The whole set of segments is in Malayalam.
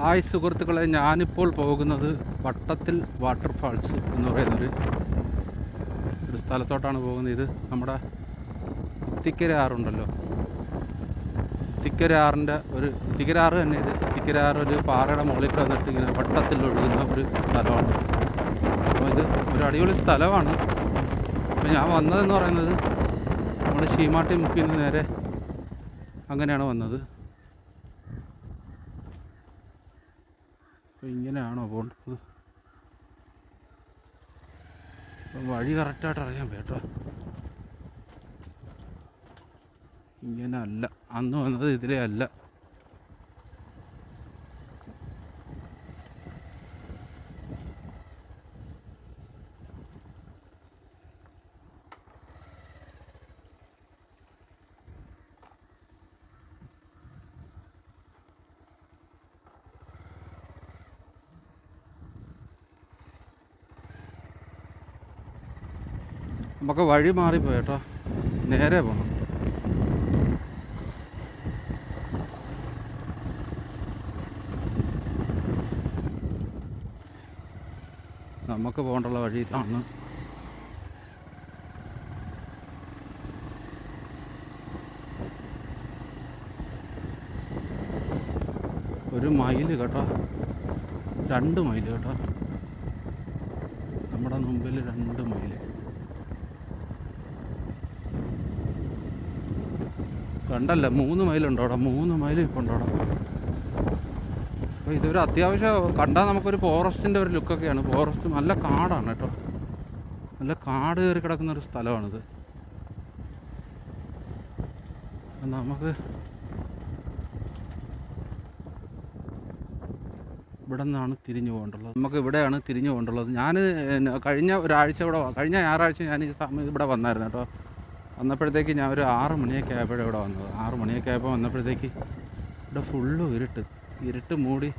ഹായ് സുഹൃത്തുക്കളെ ഞാനിപ്പോൾ പോകുന്നത് വട്ടത്തിൽ വാട്ടർഫാൾസ് എന്ന് പറയുന്നൊരു ഒരു സ്ഥലത്തോട്ടാണ് പോകുന്നത്. ഇത് നമ്മുടെ ഇത്തിക്കര ആറുണ്ടല്ലോ ഒരു ഇത്തിക്കരാറ് തന്നെ ഇത്. ഇത്തിക്കര ഒരു പാറയുടെ മുകളിൽ കിടന്നിട്ട് ഇങ്ങനെ വട്ടത്തിൽ ഒഴുകുന്ന ഒരു സ്ഥലമാണ്. അപ്പോൾ ഇത് ഒരു അടിപൊളി സ്ഥലമാണ്. അപ്പോൾ ഞാൻ വന്നതെന്ന് പറയുന്നത് നമ്മുടെ ശീമാട്ടി മുക്കിൽ നിന്ന് നേരെ അങ്ങനെയാണ് വന്നത്. അപ്പോൾ ഇങ്ങനെയാണോ പോകേണ്ടത് വഴി കറക്റ്റായിട്ട് അറിയാൻ കേട്ടോ ഇങ്ങനെ അല്ല അന്ന് വന്നത് ഇതിലേ അല്ല നമുക്ക് വഴി മാറിപ്പോയി കേട്ടോ. നേരെ പോകണം നമുക്ക് പോകേണ്ടുള്ള വഴി ഇതാണ്. ഒരു മൈൽ കേട്ടോ. രണ്ട് മൈൽ കേട്ടോ. നമ്മുടെ മുമ്പിൽ രണ്ട് മൈൽ രണ്ടല്ല മൂന്ന് മൈലുണ്ട് അവിടെ മൂന്ന് മൈൽ ഇപ്പോൾ ഉണ്ട് അവിടെ. അപ്പോൾ ഇതൊരു അത്യാവശ്യം കണ്ടാൽ നമുക്കൊരു ഫോറസ്റ്റിന്റെ ഒരു ലുക്കൊക്കെയാണ്. ഫോറസ്റ്റ് നല്ല കാടാണ് കേട്ടോ. നല്ല കാട് കയറി കിടക്കുന്ന ഒരു സ്ഥലമാണിത്. നമുക്ക് ഇവിടെ നിന്നാണ് തിരിഞ്ഞു പോകേണ്ടുള്ളത് നമുക്ക് ഇവിടെയാണ് തിരിഞ്ഞു പോകേണ്ടുള്ളത്. ഞാൻ കഴിഞ്ഞ ഒരാഴ്ച ഇവിടെ കഴിഞ്ഞ ഞായറാഴ്ച ഞാൻ ഈ സമയം ഇവിടെ വന്നായിരുന്നു കേട്ടോ. വന്നപ്പോഴത്തേക്ക് ഞാൻ ഒരു ആറ് മണിയൊക്കെ ആയപ്പോഴാണ് ഇവിടെ വന്നത്. ആറ് മണിയൊക്കെ ആയപ്പോൾ വന്നപ്പോഴത്തേക്ക് ഇവിടെ ഫുള്ള് ഇരുട്ട്. ഇരുട്ട് മൂടി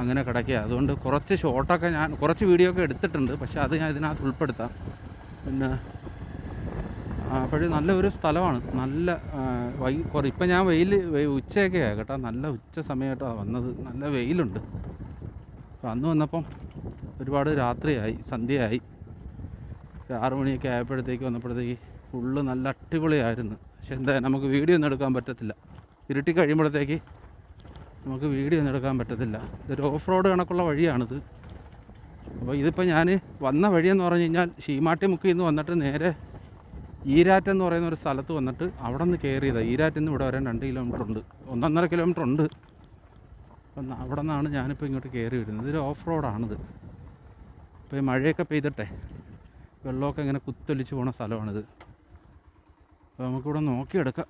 അങ്ങനെ കിടക്കുക. അതുകൊണ്ട് കുറച്ച് ഷോട്ടൊക്കെ ഞാൻ കുറച്ച് വീഡിയോ ഒക്കെ എടുത്തിട്ടുണ്ട്. പക്ഷേ അത് ഞാൻ ഇതിനകത്ത് ഉൾപ്പെടുത്താം. പിന്നെ അപ്പോഴും നല്ലൊരു സ്ഥലമാണ്. നല്ല വൈ ഇപ്പം ഞാൻ വെയിൽ ഉച്ചയൊക്കെ കേട്ടോ. നല്ല ഉച്ച സമയമായിട്ടാണ് വന്നത്. നല്ല വെയിലുണ്ട്. അപ്പോൾ അന്ന് വന്നപ്പം ഒരുപാട് രാത്രിയായി സന്ധ്യയായി. ആറ് മണിയൊക്കെ ആയപ്പോഴത്തേക്ക് വന്നപ്പോഴത്തേക്ക് ഫുള്ള് നല്ല അടിപൊളിയായിരുന്നു. പക്ഷെ എന്താ നമുക്ക് വീഡിയോ ഒന്നും എടുക്കാൻ പറ്റത്തില്ല. ഇരുട്ടി കഴിയുമ്പോഴത്തേക്ക് നമുക്ക് വീഡിയോ ഒന്നും എടുക്കാൻ പറ്റത്തില്ല. ഇതൊരു ഓഫ് റോഡ് കണക്കുള്ള വഴിയാണിത്. അപ്പോൾ ഇതിപ്പോൾ ഞാൻ വന്ന വഴിയെന്ന് പറഞ്ഞു കഴിഞ്ഞാൽ ഷീമാട്ടി മുക്കിൽ നിന്ന് വന്നിട്ട് നേരെ ഈരാറ്റെന്ന് പറയുന്ന ഒരു സ്ഥലത്ത് വന്നിട്ട് അവിടെ നിന്ന് കയറിയതാണ് ഈരാറ്റിൽ നിന്ന് ഇവിടെ വരാൻ രണ്ട് കിലോമീറ്റർ ഉണ്ട്. ഒന്നൊന്നര കിലോമീറ്റർ ഉണ്ട്. അപ്പം അവിടെ നിന്നാണ് ഞാനിപ്പോൾ ഇങ്ങോട്ട് കയറി വരുന്നത്. ഇതൊരു ഓഫ് റോഡാണിത്. ഇപ്പോൾ ഈ മഴയൊക്കെ പെയ്തിട്ടെ വെള്ളമൊക്കെ ഇങ്ങനെ കുത്തൊലിച്ച് പോണ സ്ഥലമാണിത്. നമുക്കിവിടെ നോക്കിയെടുക്കാം.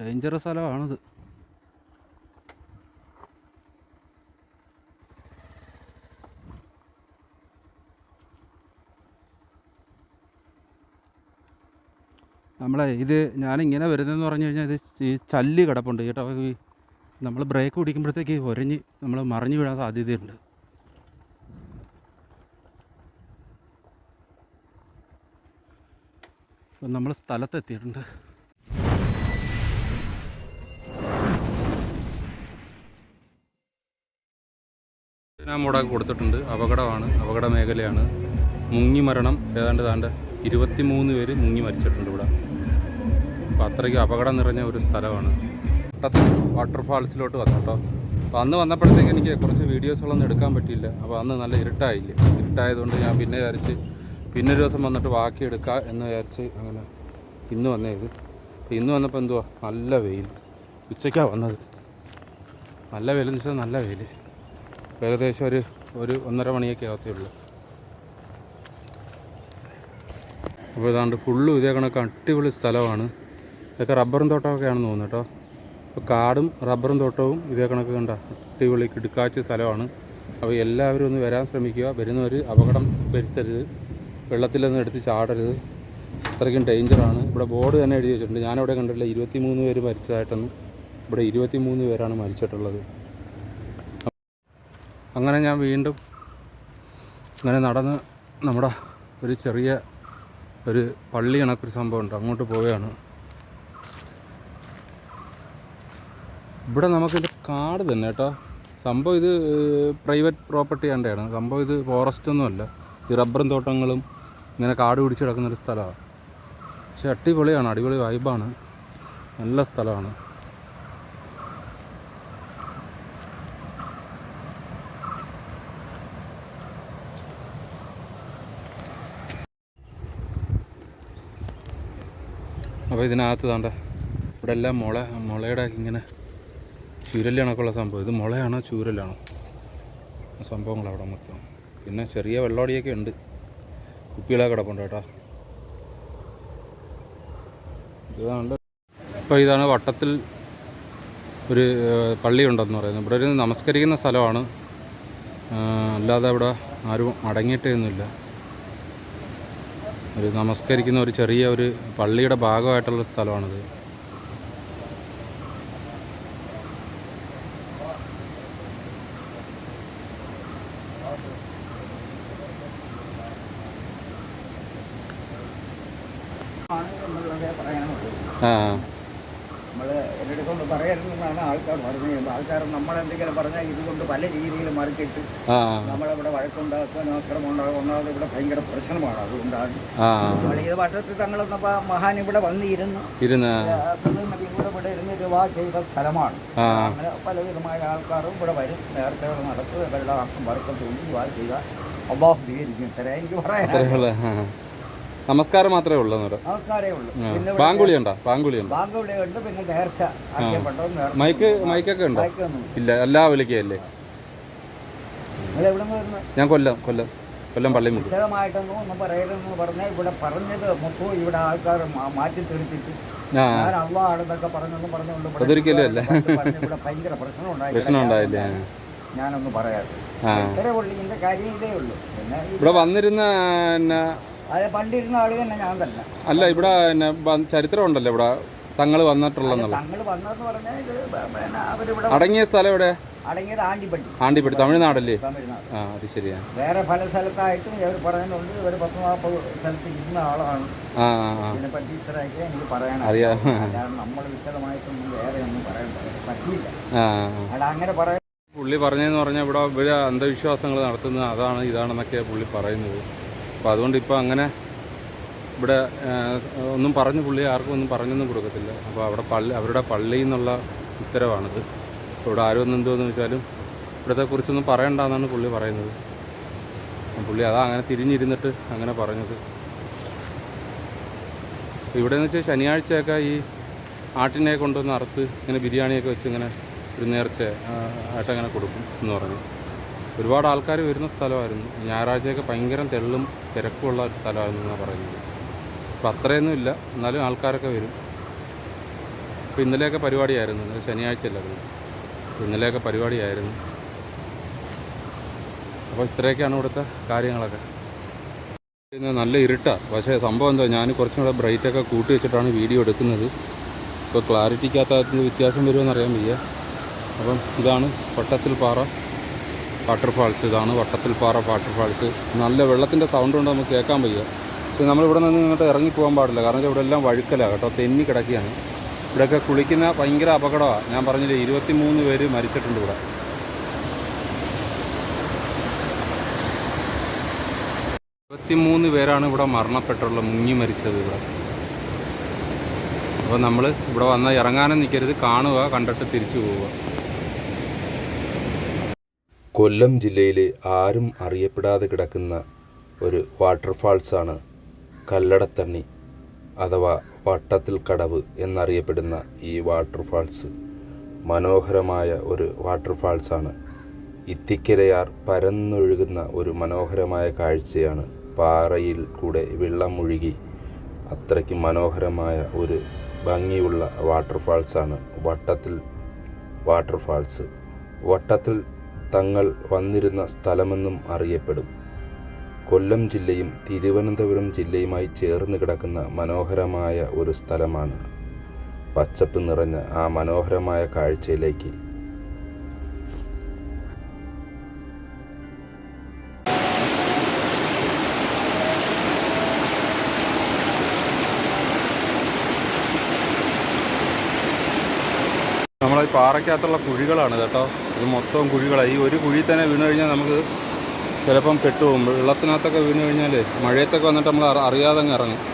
ഡേഞ്ചർ സ്ഥലമാണിത്. നമ്മളെ ഇത് ഞാനിങ്ങനെ വരുന്നതെന്ന് പറഞ്ഞു കഴിഞ്ഞാൽ ഇത് ഈ ചല്ലി കിടപ്പുണ്ട് കേട്ടോ. ഈ നമ്മൾ ബ്രേക്ക് പിടിക്കുമ്പോഴത്തേക്ക് ഒരഞ്ഞ് നമ്മൾ മറിഞ്ഞു വീഴാൻ സാധ്യതയുണ്ട്. നമ്മൾ സ്ഥലത്തെത്തിയിട്ടുണ്ട്. മൂടാക്കി കൊടുത്തിട്ടുണ്ട്. അപകടമാണ്. അപകട മേഖലയാണ്. മുങ്ങി മരണം ഏതാണ്ട് താണ്ട് ഇരുപത്തിമൂന്ന് പേര് മുങ്ങി മരിച്ചിട്ടുണ്ട് ഇവിടെ. അപ്പോൾ അത്രയ്ക്ക് അപകടം നിറഞ്ഞ ഒരു സ്ഥലമാണ്. വാട്ടർഫാൾസിലോട്ട് വന്നു കേട്ടോ. അപ്പോൾ അന്ന് വന്നപ്പോഴത്തേക്ക് എനിക്ക് കുറച്ച് വീഡിയോസുകളൊന്നും എടുക്കാൻ പറ്റിയില്ല. അപ്പോൾ അന്ന് നല്ല ഇരുട്ടായില്ലേ? ഇരുട്ടായതുകൊണ്ട് ഞാൻ പിന്നെ വിചാരിച്ച് പിന്നെ ഒരു ദിവസം വന്നിട്ട് ബാക്കി എടുക്കുക എന്ന് വിചാരിച്ച് അങ്ങനെ ഇന്ന് വന്നേ ഇത്. അപ്പോൾ ഇന്ന് വന്നപ്പോൾ എന്തുവാ? നല്ല വെയിൽ. ഉച്ചയ്ക്കാണ് വന്നത്. നല്ല വെയിലെന്ന് വെച്ചാൽ നല്ല വെയിൽ ഏകദേശം ഒരു ഒരു ഒന്നര മണിയൊക്കെ ആകത്തേ ഉള്ളൂ. അപ്പോൾ ഇതാണ്ട് ഫുള്ളും ഇതേ കണക്ക് അടിപൊളി സ്ഥലമാണ്. ഇതൊക്കെ റബ്ബറും തോട്ടമൊക്കെയാണെന്ന് തോന്നുന്നു കേട്ടോ. അപ്പോൾ കാടും റബ്ബറും തോട്ടവും ഇതേ കണക്ക് കണ്ട അടിപൊളി കിടുക്കാച്ച സ്ഥലമാണ്. അപ്പോൾ എല്ലാവരും ഒന്ന് വരാൻ ശ്രമിക്കുക. വരുന്നവർ അപകടം വരുത്തരുത്. വെള്ളത്തിലൊന്നും എടുത്ത് ചാടരുത്. അത്രയ്ക്കും ഡേഞ്ചറാണ് ഇവിടെ ബോർഡ് തന്നെ എഴുതി വെച്ചിട്ടുണ്ട്. ഞാനിവിടെ കണ്ടിട്ടില്ല. ഇരുപത്തി മൂന്ന് പേര് മരിച്ചതായിട്ടൊന്നും. ഇവിടെ ഇരുപത്തി മൂന്ന് പേരാണ് മരിച്ചിട്ടുള്ളത്. അങ്ങനെ ഞാൻ വീണ്ടും ഇങ്ങനെ നടന്ന് നമ്മുടെ ഒരു ചെറിയ ഒരു പള്ളി കണക്കൊരു സംഭവമുണ്ട്. അങ്ങോട്ട് പോവുകയാണ്. ഇവിടെ നമുക്കിത് കാട് തന്നെ കേട്ടോ. സംഭവം ഇത് പ്രൈവറ്റ് പ്രോപ്പർട്ടി ആണ്ടാണ് സംഭവം ഇത് ഫോറസ്റ്റ് ഒന്നുമല്ല ഈ റബ്ബറും തോട്ടങ്ങളും ഇങ്ങനെ കാട് പിടിച്ച് കിടക്കുന്നൊരു സ്ഥലമാണ്. പക്ഷെ അടിപൊളിയാണ്. അടിപൊളി വൈബാണ് നല്ല സ്ഥലമാണ്. അപ്പോൾ ഇതിനകത്ത് താണ്ട ഇവിടെ എല്ലാം മുള. മുളയുടെ ഇങ്ങനെ ചൂരൽ കണക്കുള്ള സംഭവം. ഇത് മുളയാണോ ചൂരലാണോ? സംഭവങ്ങൾ അവിടെ മൊത്തം. പിന്നെ ചെറിയ വെള്ളോടിയൊക്കെ ഉണ്ട്. കുപ്പികളൊക്കെ കിടപ്പുണ്ട് കേട്ടോ. ഇതാണ് ഇപ്പോൾ ഇതാണ് വട്ടത്തിൽ ഒരു പള്ളി പള്ളിയുണ്ടെന്ന് പറയുന്നത്. ഇവിടെ ഒരു നമസ്കരിക്കുന്ന സ്ഥലമാണ്. അല്ലാതെ ഇവിടെ ആരും അടങ്ങിയിട്ടൊന്നുമില്ല. ഒരു നമസ്കരിക്കുന്ന ഒരു ചെറിയ ഒരു പള്ളിയുടെ ഭാഗമായിട്ടുള്ള സ്ഥലമാണിത്. ആ. നമ്മൾ എന്റെ കൊണ്ട് പറയരുതെന്നാണ് ആൾക്കാർ പറഞ്ഞത് ആൾക്കാർ നമ്മളെന്തെങ്കിലും പറഞ്ഞാൽ ഇതുകൊണ്ട് പല രീതിയിൽ മറിച്ചിട്ട് നമ്മളിവിടെ വഴക്കുണ്ടാക്കാൻ അക്രമം ഉണ്ടാകുന്നത് ഇവിടെ ഭയങ്കര പ്രശ്നമാണ്. അതുകൊണ്ടാണ് നമ്മൾ ഇത് തങ്ങൾ തങ്ങളെന്നപ്പോൾ മഹാൻ ഇവിടെ വന്നിരുന്നു കൂടെ ഇവിടെ ഇരുന്ന് രൂപ ചെയ്ത സ്ഥലമാണ്. അങ്ങനെ പലവിധമായ ആൾക്കാരും ഇവിടെ വരും. നേരത്തെ നടത്തുക ഇവരുടെ ആർക്കും വർക്കത്തുണ്ട് രൂപ ചെയ്ത അള്ളാഹു സ്വീകരിക്കും. ഇത്ര എനിക്ക് പറയാൻ അത്രയുള്ള നമസ്കാരം മാത്രമേ ഉള്ളൂ ആൾക്കാരേ ഉള്ളൂ. പിന്നെ ഇവിടെ ബാങ്കുളി ഉണ്ടോ ബാങ്കുളി ഉണ്ടോ ബാങ്ക് ഇവിടെ ഉണ്ട് പിന്നെ നേർച്ച. അറിയപ്പെട്ടോ നേർച്ച മൈക്ക് മൈക്കൊക്കെ ഉണ്ടോ? വായിക്കൊന്നും ഇല്ല. എല്ലാ വിളിക്കുകയല്ലേ? നിങ്ങൾ എവിടെ നിന്ന് വരുന്നത് ഞാൻ കൊല്ലം കൊല്ലം കൊല്ലം പള്ളിമുക്ക് വിശദമായിട്ടൊന്നും ഒന്നും പറയരുതെന്ന് പറഞ്ഞാൽ ഇവിടെ പറഞ്ഞത് മൊത്തവും ഇവിടെ ആൾക്കാർ മാ- മാറ്റി ആ. ഞാൻ പറഞ്ഞൊന്നും പറഞ്ഞുകൊണ്ട് ഇവിടെ അതൊരിക്കലും അല്ല. പറഞ്ഞ് ഇവിടെ ഭയങ്കര പ്രശ്നം ഉണ്ടായി പ്രശ്നം ഉണ്ടായില്ലേ. ഞാനൊന്നും പറയാതെ ആ. ഇത്രേ ഉള്ളൂ ഇതിന്റെ കാര്യം ഇതേ ഉള്ളൂ. പിന്നെ ഈ- ഇവിടെ വന്നിരുന്ന പിന്നെ അത് പണ്ടിരുന്ന ആൾ തന്നെ ഞാൻ തന്നെ. അല്ല ഇവിടെ ചരിത്രം ഉണ്ടല്ലോ ഇവിടെ. തങ്ങൾ വന്നിട്ടുള്ള അടങ്ങിയ സ്ഥലം എവിടെ? അടങ്ങിയത് ആണ്ടിപ്പള്ളി. ആണ്ടിപ്പെട്ടി തമിഴ്നാടല്ലേ? തമിഴ്നാട്. ആ അത് ശരിയാ. വേറെ പല സ്ഥലത്തായിട്ടും ഇവർ പറയുന്നുണ്ട് ഇവർ പത്ത് നാൽപ്പത് സ്ഥലത്ത് ഇരുന്ന ആളാണ്. ആ പറ്റി ഇതിനെപ്പറ്റി ഇത്രയൊക്കെ എനിക്ക് പറയാനാണ്. അറിയാം. നമ്മൾ വിശദമായിട്ടൊന്നും വേറെ ഒന്നും പറയാൻ പറ്റില്ല അല്ല അങ്ങനെ പറയാൻ പുള്ളി പറഞ്ഞതെന്ന് പറഞ്ഞാൽ ഇവിടെ ഇവിടെ അന്ധവിശ്വാസങ്ങൾ നടത്തുന്നത് അതാണ് ഇതാണെന്നൊക്കെയാണ് പുള്ളി പറയുന്നത്. അപ്പോൾ അതുകൊണ്ട് ഇപ്പോൾ അങ്ങനെ ഇവിടെ ഒന്നും പറഞ്ഞു പുള്ളി ആർക്കും ഒന്നും പറഞ്ഞൊന്നും കൊടുക്കത്തില്ല. അപ്പോൾ അവിടെ പള്ളി അവരുടെ പള്ളിയിൽ നിന്നുള്ള ഉത്തരവാണിത്. ഇവിടെ ആരും എന്തോന്ന് വെച്ചാലും ഇവിടത്തെ കുറിച്ചൊന്നും പറയണ്ടെന്നാണ് പുള്ളി പറയുന്നത്. പുള്ളി അതാ അങ്ങനെ തിരിഞ്ഞിരുന്നിട്ട് അങ്ങനെ പറഞ്ഞത്. ഇവിടെ എന്ന് വെച്ചാൽ ശനിയാഴ്ചയൊക്കെ ഈ ആട്ടിനെ കൊണ്ടുവന്ന് അറുത്ത് ഇങ്ങനെ ബിരിയാണിയൊക്കെ വെച്ച് ഇങ്ങനെ ഒരു നേർച്ച ആട്ടങ്ങനെ കൊടുക്കും എന്ന് പറഞ്ഞു. ഒരുപാട് ആൾക്കാർ വരുന്ന സ്ഥലമായിരുന്നു. ഞായറാഴ്ചയൊക്കെ ഭയങ്കര തെള്ളും തിരക്കുമുള്ള ഒരു സ്ഥലമായിരുന്നു എന്നാണ് പറയുന്നത്. അപ്പോൾ അത്രയൊന്നും ഇല്ല. എന്നാലും ആൾക്കാരൊക്കെ വരും. അപ്പോൾ ഇന്നലെയൊക്കെ പരിപാടിയായിരുന്നു. ശനിയാഴ്ച അല്ലായിരുന്നു അപ്പോൾ ഇന്നലെയൊക്കെ പരിപാടിയായിരുന്നു. അപ്പോൾ ഇത്രയൊക്കെയാണ് ഇവിടുത്തെ കാര്യങ്ങളൊക്കെ. നല്ല ഇരുട്ടാണ് പക്ഷേ സംഭവം എന്താ? ഞാൻ കുറച്ചും കൂടെ ബ്രൈറ്റൊക്കെ കൂട്ടി വെച്ചിട്ടാണ് വീഡിയോ എടുക്കുന്നത്. ഇപ്പോൾ ക്ലാരിറ്റിക്കകത്ത് വ്യത്യാസം വരുമെന്ന് അറിയാൻ വയ്യ. അപ്പം ഇതാണ് പട്ടത്തിൽ പാറ വാട്ടർഫാൾസ് ഇതാണ് വട്ടത്തിൽ പാറ വാട്ടർഫാൾസ് നല്ല വെള്ളത്തിന്റെ സൗണ്ട് കൊണ്ട് നമുക്ക് കേൾക്കാൻ വയ്യ പക്ഷേ നമ്മളിവിടെ നിന്ന് ഇങ്ങോട്ട് ഇറങ്ങി പോകാൻ പാടില്ല കാരണം ഇവിടെ എല്ലാം വഴുക്കലാണ് കേട്ടോ തെന്നി കിടക്കുകയാണ്. ഇവിടെയൊക്കെ കുളിക്കുന്ന ഭയങ്കര അപകടമാണ് ഞാൻ പറഞ്ഞില്ലേ ഇരുപത്തി മൂന്ന് പേര് മരിച്ചിട്ടുണ്ട് ഇവിടെ. ഇരുപത്തിമൂന്ന് പേരാണ് ഇവിടെ മരണപ്പെട്ടുള്ള മുങ്ങി മരിച്ചത് ഇവിടെ. അപ്പോൾ നമ്മൾ ഇവിടെ വന്നാൽ ഇറങ്ങാനും നിൽക്കരുത് കാണുക കണ്ടിട്ട് തിരിച്ചു പോവുക. കൊല്ലം ജില്ലയിലെ ആരും അറിയപ്പെടാതെ കിടക്കുന്ന ഒരു വാട്ടർഫാൾസാണ് കല്ലടത്തണ്ണി അഥവാ വട്ടത്തിൽ കടവ് എന്നറിയപ്പെടുന്ന ഈ വാട്ടർഫാൾസ്. മനോഹരമായ ഒരു വാട്ടർഫാൾസാണ്. ഇത്തിക്കരയാർ പരന്നൊഴുകുന്ന ഒരു മനോഹരമായ കാഴ്ചയാണ്. പാറയിൽ കൂടെ വെള്ളം മുഴുകി അത്രയ്ക്ക് മനോഹരമായ ഒരു ഭംഗിയുള്ള വാട്ടർഫാൾസാണ് വട്ടത്തിൽ വാട്ടർഫാൾസ്. വട്ടത്തിൽ തങ്ങൾ വന്നിരുന്ന സ്ഥലമെന്നും അറിയപ്പെടും. കൊല്ലം ജില്ലയും തിരുവനന്തപുരം ജില്ലയുമായി ചേർന്ന് കിടക്കുന്ന മനോഹരമായ ഒരു സ്ഥലമാണ്. പച്ചപ്പ് നിറഞ്ഞ ആ മനോഹരമായ കാഴ്ചയിലേക്ക് നമ്മളെ ഈ പാറയ്ക്കകത്തുള്ള കുഴികളാണ് കേട്ടോ. ഇത് മൊത്തം കുഴികളാണ് ഈ ഒരു കുഴി തന്നെ വീണ് കഴിഞ്ഞാൽ നമുക്ക് ചിലപ്പം കെട്ടുപോകും. വെള്ളത്തിനകത്തൊക്കെ വീണ് കഴിഞ്ഞാൽ മഴയത്തൊക്കെ വന്നിട്ട് നമ്മൾ അറി- അറിയാതെ ഇറങ്ങും.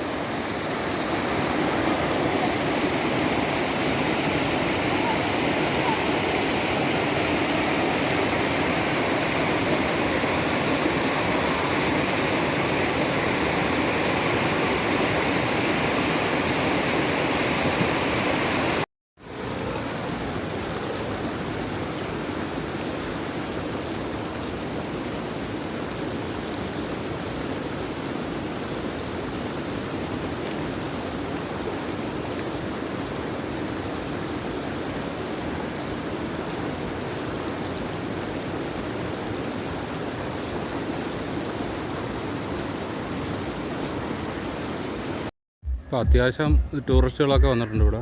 ഇപ്പോൾ അത്യാവശ്യം ടൂറിസ്റ്റുകളൊക്കെ വന്നിട്ടുണ്ട് ഇവിടെ.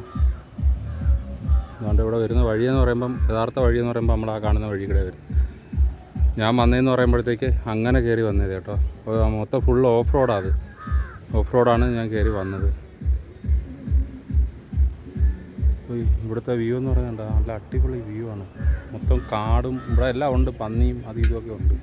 അതുകൊണ്ട് ഇവിടെ വരുന്ന വഴിയെന്ന് പറയുമ്പം യഥാർത്ഥ വഴിയെന്ന് പറയുമ്പോൾ നമ്മൾ ആ കാണുന്ന വഴി കൂടെ വരും. ഞാൻ വന്നതെന്ന് പറയുമ്പോഴത്തേക്ക് അങ്ങനെ കയറി വന്നത് കേട്ടോ. അപ്പോൾ മൊത്തം ഫുൾ ഓഫ് റോഡാണ് അത് ഓഫ് റോഡാണ് ഞാൻ കയറി വന്നത്. അപ്പോൾ ഇവിടുത്തെ വ്യൂ എന്ന് പറയുന്നത് നല്ല അടിപൊളി വ്യൂ ആണ്. മൊത്തം കാടും ഇവിടെ എല്ലാം ഉണ്ട്. പന്നിയും അതും ഇതുമൊക്കെ ഉണ്ട്.